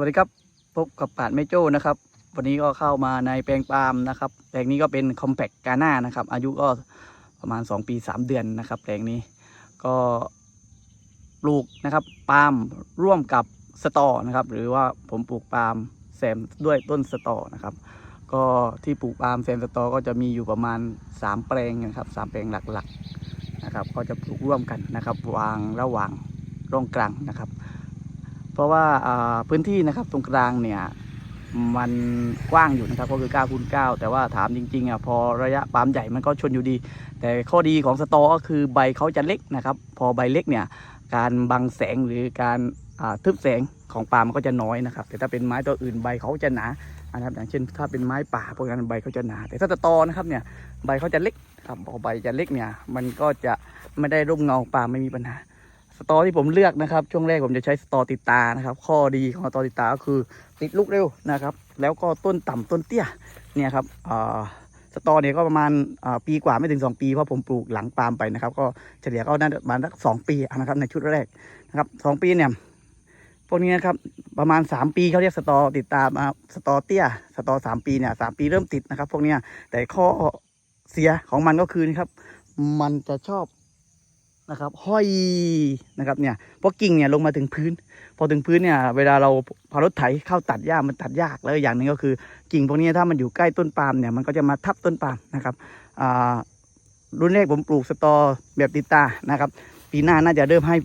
วัสดีครับพบกับปาดแม่โจ้นะครับ วันนี้ก็เข้ามาในแปลงปาล์มนะครับ แปลงนี้ก็เป็นคอมแพคกาหน่านะครับ อายุก็ประมาณ 2 ปี 3 เดือนนะครับ แปลงนี้ก็ปลูกนะครับปาล์มร่วมกับสตอนะครับ หรือว่าผมปลูกปาล์มแซมด้วยต้นสตอนะครับ ก็ที่ปลูกปาล์มแซมสตอก็จะมีอยู่ประมาณ 3 แปลงนะครับสามแปลงหลักๆนะครับ ก็จะปลูกร่วมกันนะครับ วางระหว่างร่องกลางนะครับ เพราะว่าพื้นที่นะครับตรงกลางเนี่ยมันกว้างอยู่นะครับก็คือ9คูณ9แต่ว่าถามจริงๆอะพอระยะปาล์มใหญ่มันก็ชนอยู่ดี แต่ข้อดีของสตอก็คือใบเขาจะเล็กนะครับ พอใบเล็กเนี่ยการบังแสงหรือการทึบแสงของปาล์มมันก็จะน้อยนะครับ แต่ถ้าเป็นไม้ตัวอื่นใบเขาจะหนานะครับอย่างเช่นถ้าเป็นไม้ป่าพวกนั้นใบเขาจะหนา แต่ถ้าสตอนะครับเนี่ยใบเขาจะเล็กครับพอใบจะเล็กเนี่ยมันก็จะไม่ได้ร่มเงาปาล์มไม่มีปัญหา สตอที่ผมเลือกนะครับ ช่วงแรกผมจะใช้สตอติดตานะครับ ข้อดีของสตอติดตาก็คือติดลูกเร็วนะครับ แล้วก็ต้นต่ำต้นเตี้ยเนี่ยครับอ่าสตอเนี่ยก็ประมาณอ่าปีกว่าไม่ถึง 2 ปีเพราะผมปลูกหลังปาล์มไปนะครับ ก็เฉลี่ยก็น่าจะประมาณสักสองปีนะครับในชุดแรกนะครับสองปีเนี่ยพวกนี้นะครับประมาณ 3 ปีเขาเรียกสตอติดตามาสตอเตี้ยสตอสามปีเนี่ยสามปีเริ่มติดนะครับ พวกนี้แต่ข้อเสียของมันก็คือนะครับมันจะชอบ นะครับ ห้อยนะครับเนี่ยเพราะกิ่งเนี่ยลงมาถึงพื้น พอถึงพื้นเนี่ยเวลาเราพารถไถเข้าตัดหญ้ามันตัดยากแล้วอย่างหนึงก็คือ กิ่งพวกนี้ถ้ามันอยู่ใกล้ต้นปาล์มเนี่ยมันก็จะมาทับต้นปาล์มนะครับอ่ารุ่นแรกผมปลูกสตอแบบติดตานะครับ ปีหน้าน่าจะเริ่มให้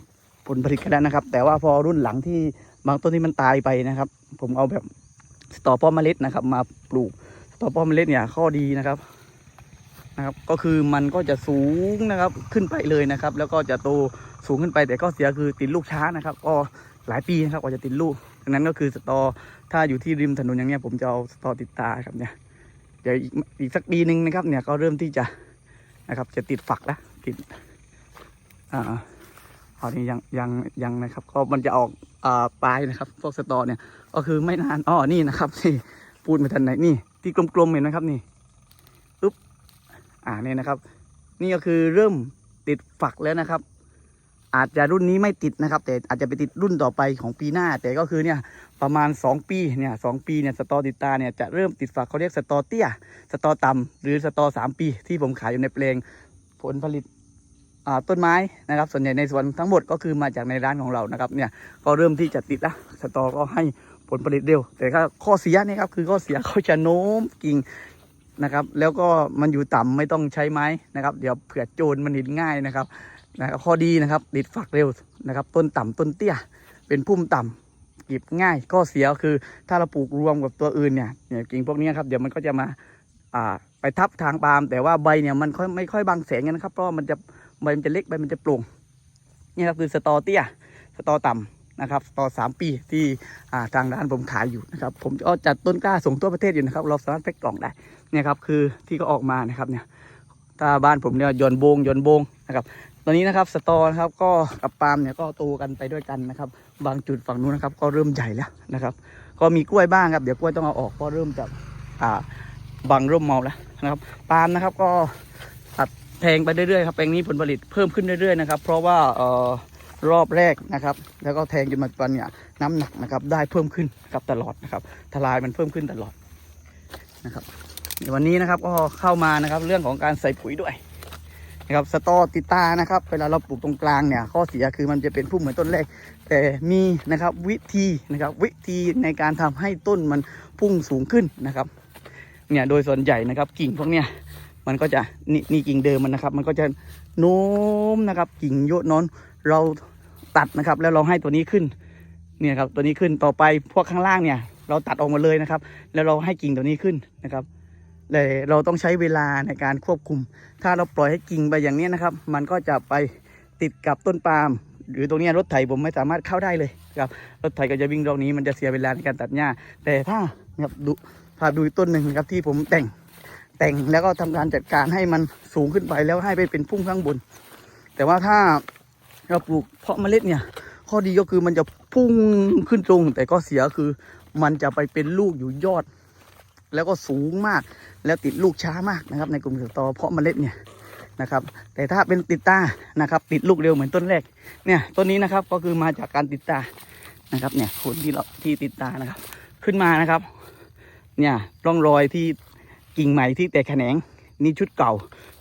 ผลผลิตกันแล้วนะครับ แต่ว่าพอรุ่นหลังที่บางต้นที่มันตายไปนะครับ ผมเอาแบบสตอป้อมเมล็ดนะครับ มาปลูกสตอป้อมเมล็ดเนี่ยข้อดีนะครับ นะครับ ก็คือมันก็จะสูงนะครับขึ้นไปเลยนะครับ แล้วก็จะโตสูงขึ้นไปแต่ก็เสียคือติดลูกช้านะครับ ก็หลายปีนะครับกว่าจะติดลูกดังนั้นก็คือสตอถ้าอยู่ที่ริมถนนอย่างเนี้ยผมจะเอาสตอติดตาครับเนี่ยเดี๋ยวอีกสักปีหนึ่งนะครับ เนี่ยก็เริ่มที่จะนะครับ จะติดฝักแล้วติดอ่าตอนนี้ยังยังยังนะครับ ก็มันจะออกอ่าปลายนะครับ พวกสตอเนี่ยก็คือไม่นานอ๋อนี่นะครับนี่พูดม่ทันไหนนี่ที่กลมๆเห็นไหมครับนี่ อ่าเนี่ยนะครับ นี่ก็คือเริ่มติดฝักแล้วนะครับ อาจจะรุ่นนี้ไม่ติดนะครับ แต่อาจจะไปติดรุ่นต่อไปของปีหน้า แต่ก็คือเนี่ยประมาณ 2 ปีเนี่ยสปีเนี่ยสตอติดตาเนี่ยจะเริ่มติดฝักเขาเรียกสตอเตี้ยสตอต่ำหรือสตอสามปี ที่ผมขายอยู่ในแปลงผลผลิตต้นไม้นะครับ ส่วนใหญ่ในสวนทั้งหมดก็คือมาจากในร้านของเรานะครับเนี่ยก็เริ่มที่จะติดแล้วสตอก็ให้ผลผลิตเร็ว แต่ก็ข้อเสียนี่ครับคือข้อเสียเขาจะโน้มกิ่ง นะครับ แล้วก็มันอยู่ต่ำไม่ต้องใช้ไม้นะครับ เดี๋ยวเผื่อโจรมันหินง่ายนะครับนะครับข้อดีนะครับติดฝักเร็วนะครับ ต้นต่ำต้นเตี้ย เป็นพุ่มต่ำเก็บง่ายข้อเสียคือถ้าเราปลูกรวมกับตัวอื่นเนี่ยเนี่ยกิ่งพวกนี้ครับเดี๋ยวมันก็จะมาอ่าไปทับทางปาล์มแต่ว่าใบเนี่ยมันค่อยไม่ค่อยบังแสงกันนะครับเพราะมันจะใบมันจะเล็กใบมันจะโปร่งนี่ครับคือสตอเตี้ยสตอต่ำ นะครับสตอสามปีที่ทางร้านผมขายอยู่นะครับผมก็จัดต้นกล้าส่งทั่วประเทศอยู่นะครับเราสามารถแพ็คกล่องได้เนี่ยครับคือที่เขาออกมานะครับเนี่ยถ้าบ้านผมเนี่ยยนโบงยนโบงนะครับตอนนี้นะครับสตอนะครับก็กับปาล์มเนี่ยก็โตกันไปด้วยกันนะครับ บางจุดฝั่งนู้นนะครับก็เริ่มใหญ่แล้วนะครับก็มีกล้วยบ้างครับเดี๋ยวกล้วยต้องเอาออกเพราะเริ่มจากอ่าบังร่มเมาแล้วนะครับปาล์มนะครับก็ตัดแพงไปเรื่อยๆครับแปลงนี้ผลผลิตเพิ่มขึ้นเรื่อยๆนะครับเพราะว่าเอ่อ รอบแรกนะครับ แล้วก็แทงจนมาปัจจุบันเนี่ยน้ำหนักนะครับ ได้เพิ่มขึ้นครับตลอดนะครับ ทลายมันเพิ่มขึ้นตลอดนะครับวันนี้นะครับก็เข้ามานะครับเรื่องของการใส่ปุ๋ยด้วยนะครับสตอติตานะครับ เวลาเราปลูกตรงกลางเนี่ยข้อเสียคือมันจะเป็นพุ่มเหมือนต้นแรก แต่มีนะครับวิธีนะครับวิธีในการทำให้ต้นมันพุ่งสูงขึ้นนะครับเนี่ยโดยส่วนใหญ่นะครับกิ่งพวกเนี้ยมันก็จะนี่นี่กิ่งเดิมมันนะครับ มันก็จะโน้มนะครับกิ่งโยนนอนเรา ตัดนะครับ แล้วเราให้ตัวนี้ขึ้นเนี่ยครับตัวนี้ขึ้นต่อไปพวกข้างล่างเนี่ย เราตัดออกมาเลยนะครับ แล้วเราให้กิ่งตัวนี้ขึ้นนะครับแต่เราต้องใช้เวลาในการควบคุม ถ้าเราปล่อยให้กิ่งไปอย่างนี้นะครับ มันก็จะไปติดกับต้นปาล์มหรือตรงนี้รถไถผมไม่สามารถเข้าได้เลยครับรถไถก็จะวิ่งตรงนี้มันจะเสียเวลาในการตัดหญ้า แต่ถ้าครับดูพาดูต้นหนึ่งครับที่ผมแต่งแต่งแล้วก็ทำการจัดการให้มันสูงขึ้นไปแล้วให้ไปเป็นพุ่งข้างบน แต่ว่าถ้า เราปลูกเพาะเมล็ดเนี่ย ข้อดีก็คือมันจะพุ่งขึ้นตรง แต่ก็เสียคือมันจะไปเป็นลูกอยู่ยอด แล้วก็สูงมาก แล้วติดลูกช้ามากนะครับ ในกลุ่มสตอเพาะเมล็ดเนี่ยนะครับ แต่ถ้าเป็นติดตานะครับ ติดลูกเร็วเหมือนต้นแรกเนี่ยต้นนี้นะครับก็คือมาจากการติดตานะครับเนี่ยคนที่เราที่ติดตานะครับ ขึ้นมานะครับ เนี่ยร่องรอยที่กิ่งใหม่ที่แตกแขนงนี่ชุดเก่า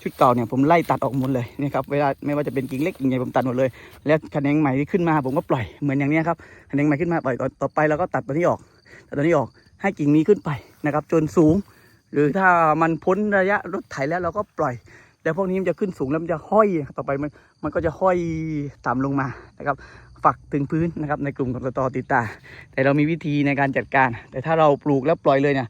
ชุดเก่าเนี่ยผมไล่ตัดออกหมดเลยนี่ครับเวลาไม่ว่าจะเป็นกิ่งเล็กกิ่งใหญ่ผมตัดหมดเลย แล้วแขนงใหม่ที่ขึ้นมาผมก็ปล่อยเหมือนอย่างนี้ครับแขนงใหม่ขึ้นมาปล่อยต่อต่อไปเราก็ตัดตัวนี้ออกตัดตัวนี้ออกให้กิ่งนี้ขึ้นไปนะครับ จนสูง หรือถ้ามันพ้นระยะรถไถแล้วเราก็ปล่อยแล้วพวกนี้มันจะขึ้นสูงแล้วมันจะห้อยต่อไปมันมันก็จะห้อยต่ำลงมานะครับฝักถึงพื้นนะครับในกลุ่มของสตอติดตา แต่เรามีวิธีในการจัดการ แต่ถ้าเราปลูกแล้วปล่อยเลยเนี่ย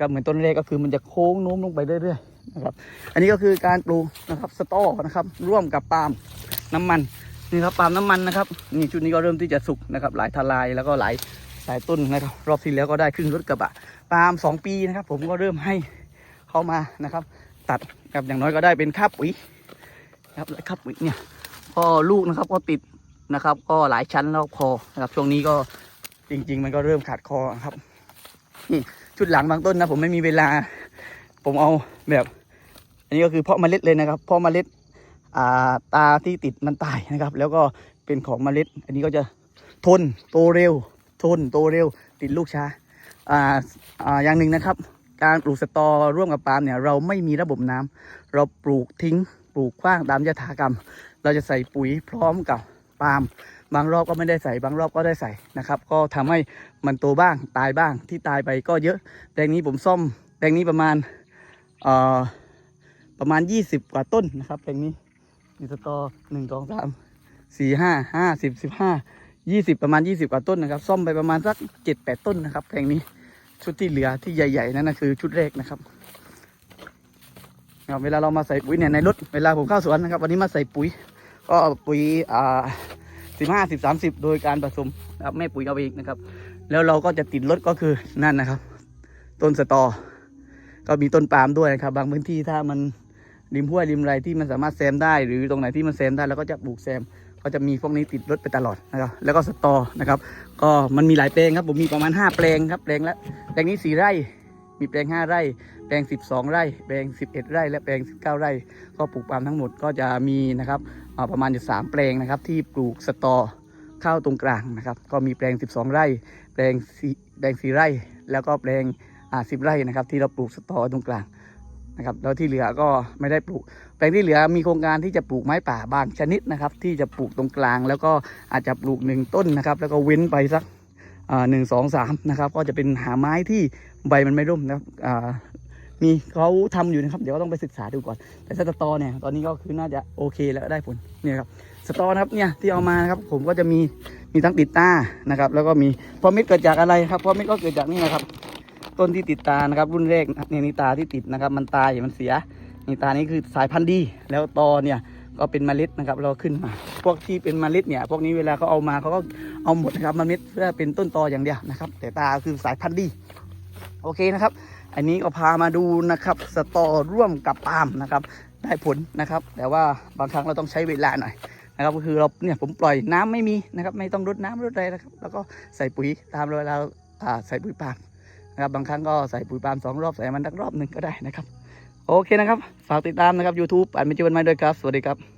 ครับเหมือนต้นแรกก็คือมันจะโค้งโน้มลงไปเรื่อยๆ นะครับ อันนี้ก็คือการปลูกนะครับสตอนะครับ ร่วมกับปาล์มน้ำมันนี่ครับปาล์มน้ำมันนะครับนี่ชุดนี้ก็เริ่มที่จะสุกนะครับ หลายทลายแล้วก็หลายหลายต้นนะครับ รอบที่แล้วก็ได้ครึ่งรถกระบะปาล์มสองปีนะครับ ผมก็เริ่มให้เข้ามานะครับ ตัดครับอย่างน้อยก็ได้เป็นคาบปุ๋ยนะครับคาบปุ๋ยเนี่ยพอลูกนะครับก็ติดนะครับ ก็หลายชั้นแล้วคอนะครับ ช่วงนี้ก็จริง ๆ มันก็เริ่มขาดคอครับนี่ชุดหลังบางต้นนะผมไม่มีเวลา ผมเอาแบบ อันนี้ก็คือเพาะเมล็ดเลยนะครับ เพาะเมล็ดอ่าตาที่ติดมันตายนะครับ แล้วก็เป็นของเมล็ด อันนี้ก็จะทนโตเร็ว ทนโตเร็ว ติดลูกช้าอ่าอ่าอย่างหนึ่งนะครับ การปลูกสตอร่วมกับปาล์มเนี่ยเราไม่มีระบบน้ำเราปลูกทิ้งปลูกกว้างตามยถากรรม เราจะใส่ปุ๋ยพร้อมกับปาล์มบางรอบก็ไม่ได้ใส่บางรอบก็ได้ใส่นะครับ ก็ทำให้มันโตบ้างตายบ้างที่ตายไปก็เยอะแปลงนี้ผมซ่อมแปลงนี้ประมาณ ประมาณ 20 กว่าต้นนะครับแปลงนี้มีสตอหนึ่งสองสามสี่ห้าห้าสิบสิบห้ายี่สิบประมาณ20กว่าต้นนะครับ ซ่อมไปประมาณสักเจ็ดแปดต้นนะครับแปลงนี้ชุดที่เหลือที่ใหญ่ๆนั่นนะคือชุดแรกนะครับเวลาเรามาใส่ปุ๋ยเนี่ยในรถเวลาผมเข้าสวนนะครับ วันนี้มาใส่ปุ๋ย ก็ปุ๋ยอ่าสิบห้าสิบสามสิบโดยการผสมนะครับแม่ปุ๋ยเอาไปอีกนะครับ แล้วเราก็จะติดรถก็คือนั่นนะครับ ต้นสตอ ก็มีต้นปาล์มด้วยนะครับ บางพื้นที่ถ้ามันริมห้วยริมไรที่มันสามารถแซมได้ หรือตรงไหนที่มันแซมได้เราก็จะปลูกแซมก็จะมีพวกนี้ติดรถไปตลอดนะครับ แล้วก็สตอนะครับ ก็มันมีหลายแปลงครับผมมีประมาณ 5 แปลงครับแปลงละแปลงนี้ 4 ไร่ มีแปลง 5 ไร่ แปลง 12 ไร่ แปลง 11 ไร่ และแปลง 19 ไร่ ก็ปลูกปาล์มทั้งหมดก็จะมีนะครับประมาณอยู่3แปลงนะครับที่ปลูกสตอข้าวตรงกลางนะครับ ก็มีแปลง 12 ไร่ แปลง4แปลง 4 ไร่ แล้วก็แปลง อ่า10ไร่นะครับที่เราปลูกสตอตรงกลางนะครับแล้วที่เหลือก็ไม่ได้ปลูก แปลงที่เหลือมีโครงการที่จะปลูกไม้ป่าบางชนิดนะครับ ที่จะปลูกตรงกลาง แล้วก็อาจจะปลูกหนึ่งต้นนะครับ แล้วก็เว้นไปสักหนึ่งสองสามนะครับ ก็จะเป็นหาไม้ที่ใบมันไม่ร่มนะครับอ่ามีเขาทำอยู่นะครับ เดี๋ยวต้องไปศึกษาดูก่อน แต่สตอเนี่ยตอนนี้ก็คือน่าจะโอเคแล้วได้ผลเนี่ยครับสตอนะครับเนี่ยที่เอามานะครับผมก็จะมีมีทั้งติดตานะครับ แล้วก็มีพอเม็ดเกิดจากอะไรครับพอเม็ดก็เกิดจากนี่นะครับ ต้นที่ติดตานะครับ รุ่นแรกเนี่ยนี่ตาที่ติดนะครับ มันตายมันเสียนี่ตานี้คือสายพันธุ์ดี แล้วตอเนี่ยก็เป็นเมล็ดนะครับ เราขึ้นมา พวกที่เป็นเมล็ดเนี่ย พวกนี้เวลาเขาเอามาเขาก็เอาหมดนะครับเมล็ดเพื่อเป็นต้นตออย่างเดียวนะครับ แต่ตาคือสายพันธุ์ดีโอเคนะครับ อันนี้ก็พามาดูนะครับสตอร่วมกับปาล์มนะครับ ได้ผลนะครับ แต่ว่าบางครั้งเราต้องใช้เวลาหน่อยนะครับก็คือเราเนี่ยผมปล่อยน้ำไม่มีนะครับ ไม่ต้องรดน้ำรดอะไรนะครับ แล้วก็ใส่ปุ๋ยตามเวลาใส่ปุ๋ยปาล์ม นะครับบางครั้งก็ใส่ปุ๋ยปาล์มสองรอบใส่มันสักรอบหนึ่งก็ได้นะครับ โอเคนะครับ ฝากติดตามนะครับยูทูปอ่านเป็นจีวันไม้ด้วยครับ สวัสดีครับ